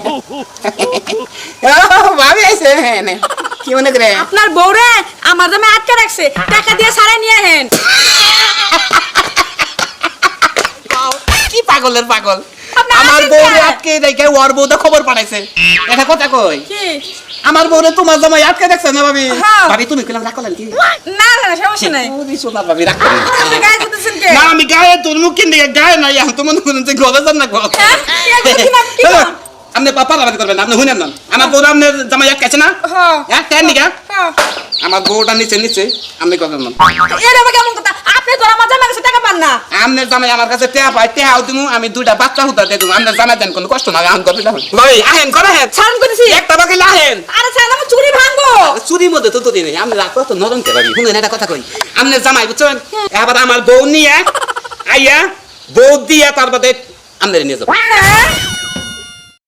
ও, ভাবি আইছে কি মনে করে? আপনার বউরে আমার দামে আটকে রাখছে টাকা দিয়ে সারাই নিয়ে হেন কি পাগলের পাগল? আমার বউরে আটকে দেখে ওর খবর পাঠাইছে। এটা কথা কই? আমার বউরে তোমার জামাই আটকে দেখছে না ভাবি? হ্যাঁ। ভাবি তুমি কিলাম রাখ কি? না না সমস্যা নাই। সোনা ভাবি রাখ না আমি গায়ে তোর মুখ কিনে গায়ে নাই এখন তো মনে করেন যে গবে যান না গো হ্যাঁ? এক? আপনি পাপা রাবাদি করবেন আপনি শুনেন না। আমার বউরা আপনার জামাই আটকেছে না? হ্যাঁ। হ্যাঁ কেন নিকা হ্যাঁ। আমার বউটা নিচে নিচে আপনি করবেন না। এটা কেমন কথা? আপনি তো আমার জামাই কাছে টাকা পান না। আপনার জামাই আমার কাছে টেহা পাই টেহাও দিমু আমি দুইটা বাচ্চা হুতা দিয়ে দিমু। আপনার জামাই দেন কোনো কষ্ট না আহেন করবে না ভাই আহেন করে হেন সারণ করেছি একটা বাকি আহেন। আরে স্যার আমার চুরি ভাঙবো। চুরির মধ্যে তো তো দিনে আমি রাত তো নরম কে ভাবি? শুনুন একটা কথা কই। আপনার জামাই বুঝছেন? এবার আমার বউ নিয়ে আইয়া বউ দিয়া তার বাদে আপনার নিয়ে যাব। হ্যাঁ?